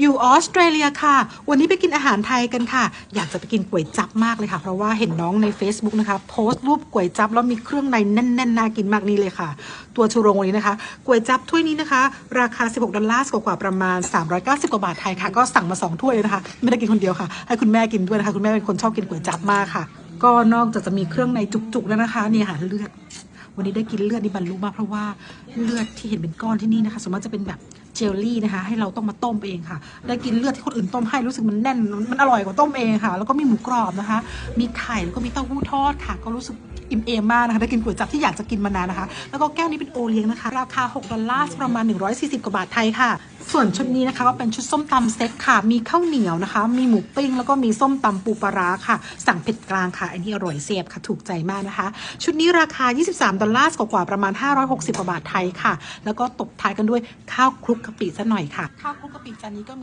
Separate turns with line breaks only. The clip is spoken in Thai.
อยู่ออสเตรเลียค่ะ วันนี้ไปกินอาหารไทยกันค่ะ อยากจะไปกินก๋วยจั๊บมากเลยค่ะ เพราะว่าเห็นน้องใน Facebook นะคะ โพสต์รูปก๋วยจั๊บแล้วมีเครื่องในแน่นๆน่ากินมากนี่เลยค่ะ ตัวชูโรงวันนี้นะคะก๋วยจั๊บถ้วยนี้นะคะ ราคา 16 ดอลลาร์กว่าประมาณ 390 กว่าบาทไทยค่ะ ก็สั่งมา 2 ถ้วยเลยนะคะ ไม่ได้กินคนเดียวค่ะ ให้คุณแม่กินด้วยนะคะ คุณแม่เป็นคนชอบกินก๋วยจั๊บมากค่ะ ก็นอกจากจะมีเครื่องในจุกๆแล้วนะคะนี่ค่ะเลือดวันนี้ได้กินเลือดนี่บรรลุมากเพราะว่าเลือดที่เห็นเป็นก้อนที่นี่นะคะส่วนมากจะเป็นแบบ เจลลี่นะคะ ให้เราต้องมาต้มเองค่ะ ได้กินเลือดที่คนอื่นต้มให้รู้สึกมันแน่นมันอร่อยกว่าต้มเองค่ะ แล้วก็มีหมูกรอบนะคะ มีไข่แล้วก็มีเต้าหู้ทอดค่ะ ก็รู้สึกอิ่มเอมมากนะคะ ได้กินก๋วยจั๊บที่อยากจะกินมานานนะคะ แล้วก็แก้วนี้เป็นโอเลี้ยงนะคะ ราคา 6 ดอลลาร์ประมาณ 140 กว่าบาทไทยค่ะ ส่วนชุดนี้นะคะก็เป็นชุดส้มตำเซ็ตค่ะ มีข้าวเหนียวนะคะ มีหมูปิ้ง แล้วก็มีส้มตำปูปลาร้าค่ะ สั่งเผ็ดกลางค่ะ อันนี้อร่อยเสียบค่ะถูกใจมากนะคะ ชุดนี้ราคา 23 ดอลลาร์กว่าประมาณ 560กว่าบาทไทยค่ะ แล้วก็ตบท้ายกันด้วยข้าวคลุกกะปิซะหน่อยค่ะ ข้าวคลุกกะปิจานนี้ก็มี